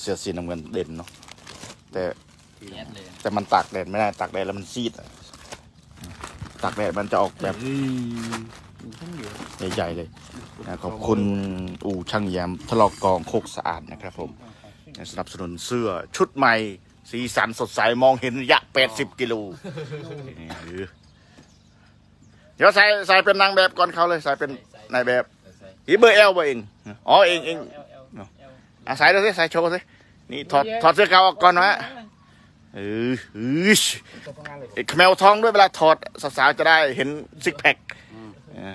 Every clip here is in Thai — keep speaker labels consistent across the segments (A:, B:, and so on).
A: เสื้อสีน้ำเงินเด่นเนาะแต่
B: แก๊สเลย
A: แต่มันตากแดดไม่ได้ตากแดดแล้วมันซีดอะตากแดดมันจะออกแบบใหญ่ๆเลยนะขอบคุณอู่ช่างแยมทะลอกกองโคกสะอาดนะครับผมสนับสนุนเสื้อชุดใหม่ สีสันสดใสมองเห็นระยะ 80 กิโลนี่คือเดี๋ยวใส่ใส่เป็นนางแบบก่อนเขาเลยใส่เป็นนายแบบอีเบอร์เอลบ่เอง อ๋อเองเอง อะใส่ดูสิใส่โชว์สินี่ถอดถอดเสื้อเก่าออกก่อนนะเออเออไอ้ขมวทองด้วยเวลาถอดสาวๆจะได้เห็นซิกแพคเออ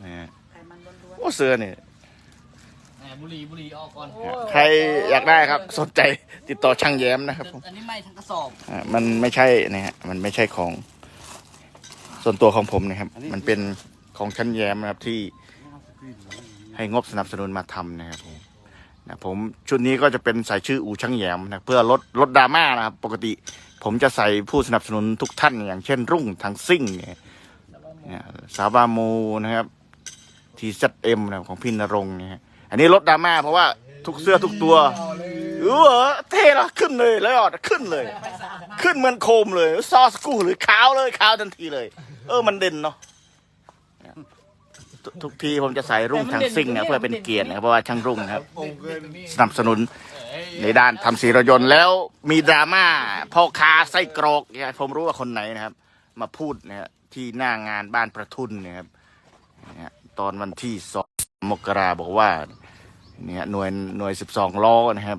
A: เนี่ยโอ้เสื้อนี่
B: แหมบุหรีบุหรีออกก่อน
A: ใครอยากได้ครับสนใจติดต่อช่างแย้มนะครับผม
B: อันนี้ไม่ทั้งกระสอบ
A: อะมันไม่ใช่นะฮะมันไม่ใช่ของส่วนตัวของผมนะครับ มันเป็นของชั้นแย้มนะครับที่ให้งบสนับสนุนมาทำนะครับผม นะผมชุดนี้ก็จะเป็นใส่ชื่ออูช่างแยมนะเพื่อลดลดดราม่านะครับปกติ ผมจะใส่ผู้สนับสนุนทุกท่าน อย่างเช่น รุ่งทางซิ่งเนี่ยสาบาโมนะครับทีซเอ็มนะของพี่นรงเนี่ยอันนี้ลดดราม่าเพราะว่าทุกเสื้อทุกตัวเออเท่ละขึ้นเลยแล้วอดขึ้นเลย ขึ้นเหมือนโคมเลย ซอสกู้หรือขาวเลยขาวทันทีเลย เออมันเด่นเนาะ ทุกทุกทีผมจะใส่รุ่งทางซิ่งนะเพื่อเป็นเกียรตินะครับเพราะว่าช่างรุ่งนะครับ สนับสนุนในด้านทำสีรถยนต์แล้วมีดราม่าพ่อค้าไส้กรอกเนี่ยผมรู้ว่าคนไหนนะครับ มาพูดนะฮะที่หน้างานบ้านประทุนเนะครับเนี่ยตอนวันที่สองมกราบอกว่าเนี่ยหน่วยหน่วยสิบสองล้อนะครับ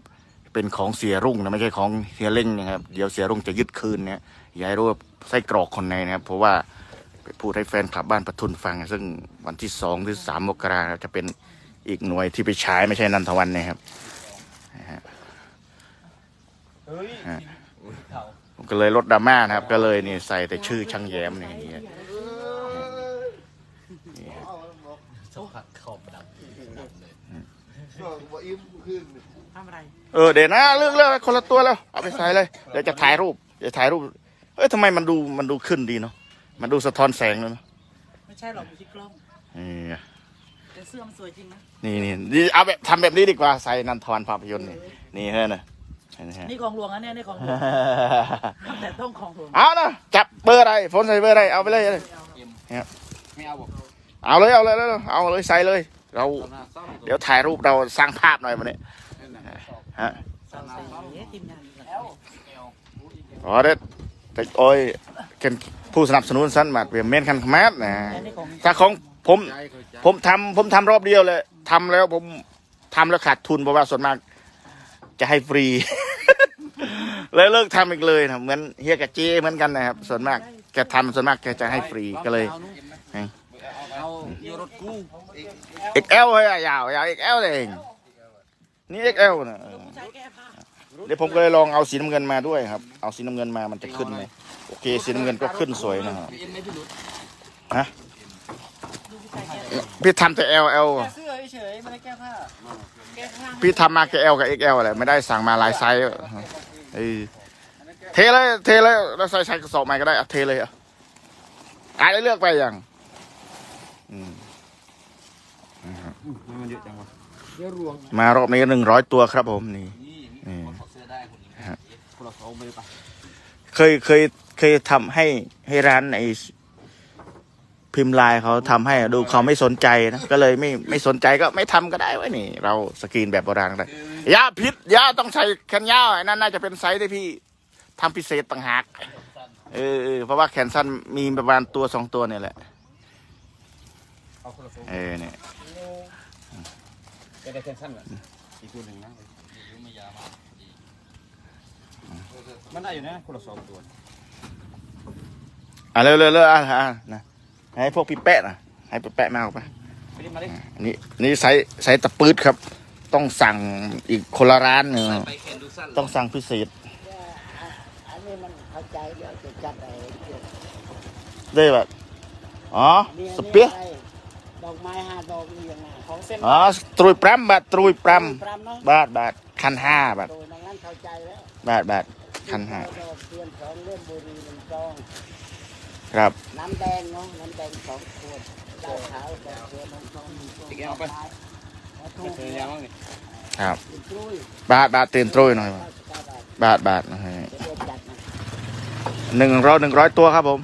A: เป็นของเสียรุ่งนะไม่ใช่ของเสียเล่งนะครับ เดี๋ยวเสียรุ่งจะยึดคืนเนี่ยอย่าให้รู้ว่าไส้กรอกคนไหนนะครับ เพราะว่าไป พูดให้แฟนคลับบ้านประทุนฟัง ซึ่งวันที่สองหรือสามมกราจะเป็นอีกหน่วยที่ไปใช้ไม่ใช่นันทวันนะครับผมก็เลยลดดราม่านะครับ ก็เลยนี่ใส่แต่ชื่อช่างแย้มนี่อย่างเงี้ย
B: สักพักขอบดำดำเลย
C: ทำอะไร
A: เออเดี๋ยวนะเลือกเลือกคนละตัวแล้ว เอาไปใส่เลย เดี๋ยวจะถ่ายรูป เดี๋ยวถ่ายรูป เอ้ยทำไมมันดูมันดูขึ้นดีเนาะ มันดูสะท้อนแสงเลยเนาะ
C: ไม่ใช่หรอกอยู่ที่กล้อง
A: นี่
C: แต่เสื้อมันสวยจริงนะ
A: นี่นี่นี่เอาแบบทำแบบนี้ดีกว่าใส่นันทวันภาพยนตร์นี่นี่เฮ้ยนะนี่ฮะ
C: นี่ของหลวงนะเนี่ยนี่ของหลวงแต่ต้องของหลวง
A: เอานะจับเบอร์อะไรโฟนใส่เบอร์อะไรเอาไปเลยเลย
B: ไม่เอาบอก
A: เอาเลยเอาเลยเอาเลยเอาเลยใส่เลย เรา
B: หน้าซ่อม
A: เดี๋ยวถ่ายรูปเราสร้างภาพหน่อยวันนี้ฮะ
C: สามสีทีมงานนี่แหละ
A: อ๋อเด็ดแต่โอ้ยเป็น ผู้สนับสนุนสั้นมาเปลี่ยนเมนคันขมาดนะ
C: แต่นี่ของ
A: ถ้าของผมผมทำผมทำรอบเดียวเลยทำแล้วผมทำแล้วขาดทุนเพราะว่าส่วนมาก จะให้ฟรีเลยเลิกทำอีกเลยนะเหมือนเฮียกับเจเหมือนกันนะครับ ส่วนมากแกทำส่วนมากแกจะให้ฟรีก็เลย
B: เอาอยู่รถกู้
A: XL เฮ้ยยาวยาว XL เลยเองนี่ XL นะเออ
C: ผู้ชายแก้ผ้า
A: เดี๋ยวผมก็เลยลองเอาสีน้ำเงินมาด้วยครับ เอาสีน้ำเงินมามันจะขึ้นไหมโอเค สีน้ำเงินก็ขึ้นสวยนะครับ
B: เอ็นไม่พิรุษ
A: ฮะ
C: ดูผู้ชายแก้ผ้า
A: พี่ทำแต่ LL
C: แก้เสื้อเฉยๆไม่ได้แก้ผ้าแก้ข้าง
A: พี่ทำมาแค่ L กับ XL อะไรไม่ได้สั่งมาหลายไซส์เออเทเลยเทเลยแล้วใส่ใส่กระสอบใหม่ก็ได้อะเทเลยอะอะได้เลือกไปยังอืม
B: มันเยอะจังวะ
A: มารอบนี้หนึ่งร้อยตัวครับผมนี่
B: นี่
A: นี่ เคยเคยเคยทำให้ให้ร้านไอพิมพ์ไลน์เขาทำให้ดูเขาไม่สนใจนะก็เลยไม่ไม่สนใจก็ไม่ทำก็ได้วะนี่ เราสกรีนแบบโบราณได้ยาพิษยาต้องใส่แขนยาวไอ้นั่นน่าจะเป็นไซส์ที่พี่ทำพิเศษต่างหากเออเออเพราะว่าแขนสั้นมีประมาณตัวสองตัวเนี่ยแหละ
B: เอาคนละสอง
A: เออเนี่ย
B: จะได้แค่สั้นเหรออีกตัวหนึ่งนะไม่ยาวมากมันได้อยู่นะคนละสองตัว
A: อะเร็วเร็วเร็วอะอะนะให้พวกพี่แปะนะให้พี่แปะมาเอาไป
B: ไปดิมาดิ
A: อันนี้อันนี่ไซส์ไซส์ตะปืดครับ ต้องสั่งอีกคนละร้านหนึ่ง
B: ไปแขนดูสั้น
A: ต้องสั่งพิเศษ
C: อันนี้มันเข้าใจเดี๋ยวจะจัดไอ้
A: ได้แบบอ๋อสเปีย
C: ดอกไม้ห้าดอกนี่ยังไงของเส้น
A: อ๋อตรุยปรำบาทตรุยปร
C: ปรำเนาะำ
A: บาทบาทคันห้าบาท
C: โดยดังนั้นเข้าใจแล้ว
A: บาทบาท คันห้า
C: ดอกเทียนสองเล่มบุหรีหนึ่งซอง
A: ครับ
C: น้ำแดงเนาะน้ำแดงสองขวดเหล้าขาวสองขวดน้ำส้มหนึ่งขวด
B: อีกแก้วไป
C: แล้วถูก
B: เจอยาวมั้งนี่
A: ครับ
C: กล้วย
A: บาทบาทเตือนโตรยหน่อย
C: ข้าวสกาบาท
A: บาทบาทนะฮะ
C: เดี๋ยวจัดนะ
A: หนึ่งร้อยหนึ่งร้อยตัวครับผม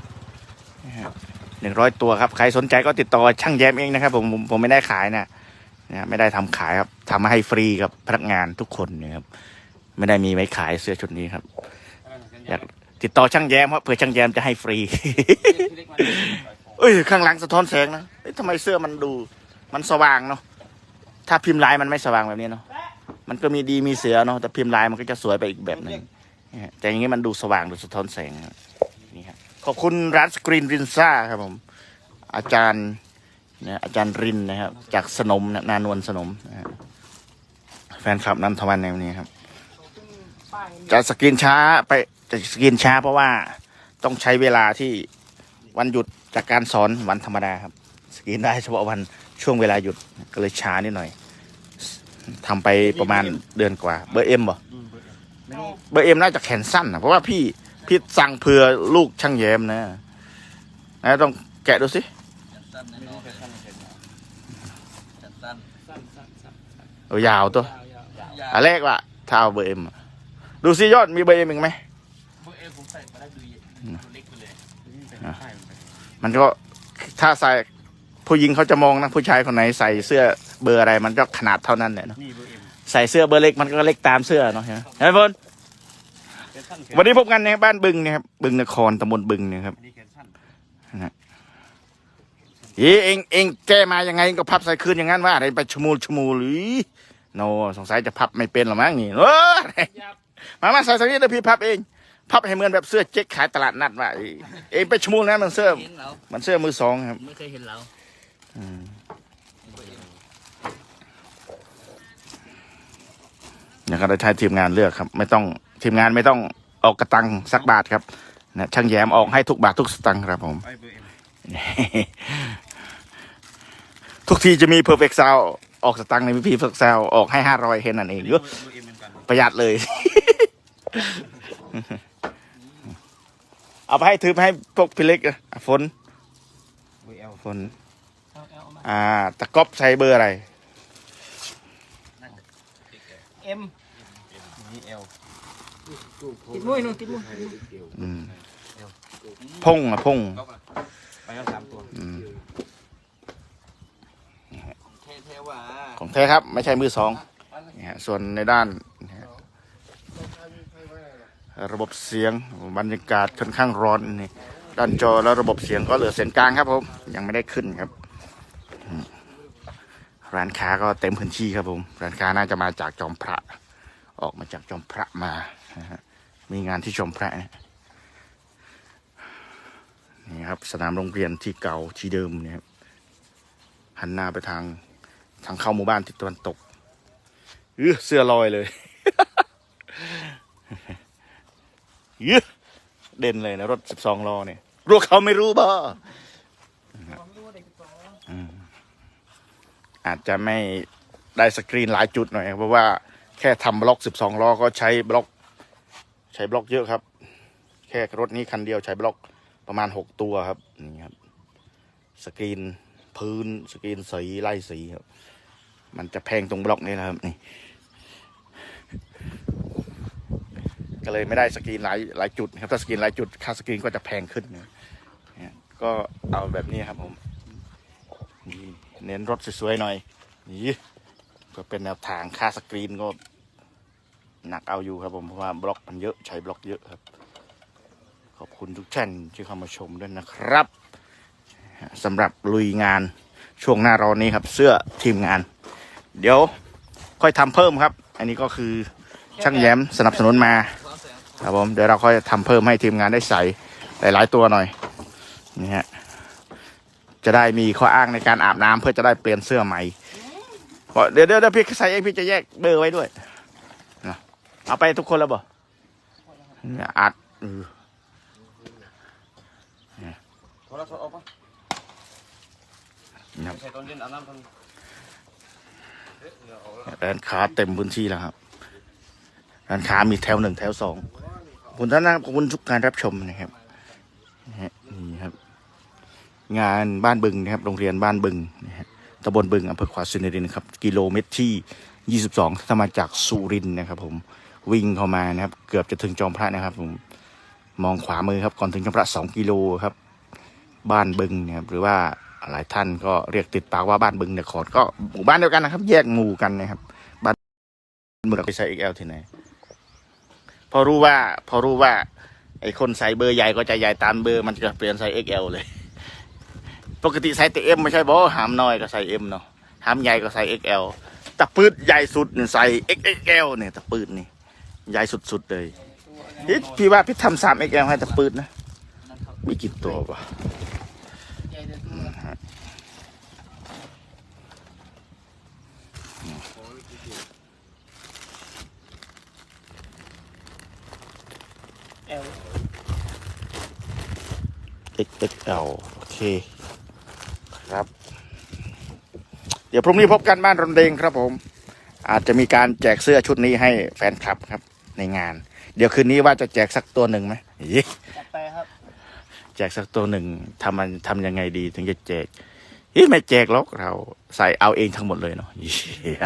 A: หนึ่งร้อยตัวครับ ใครสนใจก็ติดต่อช่างแยมเองนะครับ ผมผมผมไม่ได้ขายนะนะไม่ได้ทำขายครับทำมาให้ฟรีกับพนักงานทุกคนนะครับ ไม่ได้มีไว้ขายเสื้อชุดนี้ครับ อยากติดต่อช่างแยมครับเผื่อช่างแยมจะให้ฟรี เอ้ยข้างหลังสะท้อนแสงนะเอ้ยทำไมเสื้อมันดูมันสว่างเนาะถ้าพิมพ์ลายมันไม่สว่างแบบนี้เนาะมันก็มีดีมีเสือเนาะแต่พิมพ์ลายมันก็จะสวยไปอีกแบบหนึ่งนะฮะแต่อย่างนี้มันดูสว่างดูสะท้อนแสงครับนี่ครับขอบคุณร้านสกรีนรินซ่าครับผม อาจารย์เนี่ยอาจารย์รินนะครับ จากสนมนะนานวลสนมนะฮะแฟนคลับนันทวันในวันนี้ครับ จะสกรีนช้าไป จะสกรีนช้าเพราะว่าต้องใช้เวลาที่วันหยุดจากการสอนวันธรรมดาครับ สกรีนได้เฉพาะวันช่วงเวลาหยุดก็เลยช้านิดหน่อยทำไปประมาณเดือนกว่า เบอร์เอ็มบ่เบอร์เอ็มน่าจะแขนสั้นนะเพราะว่าพี่พี่สั่งเผื่อลูกช่างแย้มนะนะต้องแกะดูสิ
D: สั้นแน่นอนเลยสั้น
A: เอายาวตัว
D: ยาว
A: อันแรกว่าถ้าเอาเบอร์เอ็มดูสิยอดมีเบอร์เอ็มอีกไหม
D: เบอร์เอผมใส่มาได้ดูเล็กไปเลย
A: มันก็ถ้าใส่ผู้หญิงเขาจะมองนะผู้ชายคนไหนใส่เสื้อเบอร์อะไร มันก็ขนาดเท่านั้นแหละเนาะ
B: นี่เบอร์เอ็ม
A: ใส่เสื้อเบอร์เล็กมันก็เล็กตามเสื้อเนาะใช่ไหมเฮ้ยพล
B: แขนสั้น
A: วันนี้พบกันในบ้านบึงเนะครับบึงนครตำบลบึงเนี่ยครับ
B: อันนี้แขนสั้น
A: เอ้เองเองแก้มายังไงก็พับใส่คืนอย่างนั้นว่าอะไรไปชะมูลชะมูลหรือโนสงสัยจะพับไม่เป็นหรอมั้งนี่เออมามาใส่สักนิดเดี๋ยวพี่พับเอง พับให้เหมือนแบบเสื้อเจ๊กขายตลาดนัดว่าเอ้ยเองไปชะมูลนะมันเสื้อ
D: เห็นเรา
A: มันเสื้อมือสองครับ
D: ไม่เคยเห็นเรา
A: อืมนะครับได้ใช้ทีมงานเลือกครับ ไม่ต้องทีมงานไม่ต้องออกกระตังสักบาทครับนะช่างแย้มออกให้ทุกบาททุกสตังค์ครับผม
B: ไอ้เบอร์เอ็ม
A: ทุกทีจะมีเพอร์เฟกต์ซาวออกสตังค์ในพีเพอร์เฟกต์ซาวออกให้ห้าร้อยเห็นนั่นเองเยอะ
B: เบอร์เอ็มเหมือนกัน
A: ประหยัดเลย เอาไปให้ถือไปให้พวกพี่เล็กอะอะฝน
B: เบอร์เอล
A: ฝน อ่าตะก๊อบใช้เบอร์อะไร
D: เอ็ม
B: นี่เอล
D: ติดมุ้ยนู่นติดมุ้ย
A: อืมพงอะพง
B: ไปแล้วสามตัว
A: อืม
D: เท่เท่ว่า
A: ของแท้ครับ ไม่ใช่มือสองนี่ฮะส่วนในด้านนี่ฮะ ระบบเสียงบรรยากาศค่อนข้างร้อนนี่ด้านจอแล้วระบบเสียงก็เหลือเสียงกลางครับผมยังไม่ได้ขึ้นครับ ร้านค้าก็เต็มพื้นที่ครับผมร้านค้าน่าจะมาจากจอมพระ ออกมาจากจอมพระมามีงานที่จอมพระนี่นี่ครับสนามโรงเรียนที่เก่าที่เดิมเนี่ยครับหันหน้าไปทางทางเข้าหมู่บ้านทิศตะวันตกเออเสื้อลอยเลย เยอะเด่นเลยนะรถสิบสองล้อเนี่ยรวกเขาไม่รู้บ่อืมอาจจะไม่ได้สกรีนหลายจุดหน่อย เพราะว่าแค่ทำบล็อกสิบสองล้อก็ใช้บล็อก ใช้บล็อกเยอะครับ แค่รถนี้คันเดียวใช้บล็อกประมาณหกตัวครับนี่ครับ สกรีนพื้นสกรีนสีไล่สีครับ มันจะแพงตรงบล็อกนี้นะครับนี่ ก็เลยไม่ได้สกรีนหลายหลายจุดนะครับถ้าสกรีนหลายจุดค่าสกรีนก็จะแพงขึ้นนะเนี่ยก็เอาแบบนี้ครับผมนี่เน้นรถสวยๆหน่อยนี่ก็เป็นแนวทางค่าสกรีนก็หนักเอาอยู่ครับผมเพราะว่าบล็อกมันเยอะใช้บล็อกเยอะครับ ขอบคุณทุกท่านที่เข้ามาชมด้วยนะครับสำหรับลุยงานช่วงหน้าร้อนนี้ครับ เสื้อทีมงาน เดี๋ยวค่อยทำเพิ่มครับ อันนี้ก็คือช่างแย้มสนับสนุนมา
D: ความแสง
A: ครับผมเดี๋ยวเราค่อยทำเพิ่มให้ทีมงานได้ใส่หลาย ๆ ตัวหน่อยนี่ฮะจะได้มีข้ออ้างในการอาบน้ำเพื่อจะได้เปลี่ยนเสื้อใหม่บอกเดี๋ยวเดี๋ยวเดี๋ยวพี่ใส่เองพี่จะแยกเบอร์ไว้ด้วยนะเอาไปทุกคนแล้วบ่เนี่ยอัดเออ
B: โทรศัพท์ออกปะ
A: ครับ
B: ใส่ตอนเย็นอาบน้ำตอน
A: ร้านค้าเต็มพื้นที่แล้วครับร้านค้ามีแถวหนึ่งแถวสองขอบ คุณท่านนะครับขอบคุณทุกการรับชมนะครับนี่ครับ งานบ้านบึงนะครับ โรงเรียนบ้านบึงนะฮะตำบลบึงอำเภอขวาสินรินทร์ครับ กิโลเมตรที่ยี่สิบสองถ้ามาจากสุรินทร์นะครับ ผมวิ่งเข้ามานะครับ เกือบจะถึงจอมพระนะครับ ผมมองขวามือครับ ก่อนถึงจอมพระสองกิโลครับ บ้านบึงนะครับ หรือว่าหลายท่านก็เรียกติดปากว่าบ้านบึงนครก็หมู่บ้านเดียวกันนะครับ แยกหมู่กันนะครับ บ้านบึงไปใส่ XL ที่ไหน พอรู้ว่า พอรู้ว่า ไอ้คนใส่เบอร์ใหญ่ก็จะใหญ่ตามเบอร์มันจะเปลี่ยนใส่ XL เลย ปกติใส่แต่ M ไม่ใช่บอหามน้อยก็ใส่ M เนาะหามใหญ่ก็ใส่ XL ตะปืดใหญ่สุดเนี่ยใส่ XXL เนี่ยตะปืดนี่ใหญ่สุดๆเลยพี่พี่ว่าพี่ทำสาม XL ให้ตะปืดนะมีกี่ตัววะ
D: เอล
A: XXL โอเค ครับ เดี๋ยวพรุ่งนี้พบกันบ้านรอนเดงครับผม อาจจะมีการแจกเสื้อชุดนี้ให้แฟนคลับครับ ในงาน เดี๋ยวคืนนี้ว่าจะแจกสักตัวหนึ่งไหมอี
D: จัดไปครับ
A: แจกสักตัวหนึ่งทำมันทำยังไงดีถึงจะแจกอีไม่แจกหรอกเราใส่เอาเองทั้งหมดเลยเนาะเหี้ย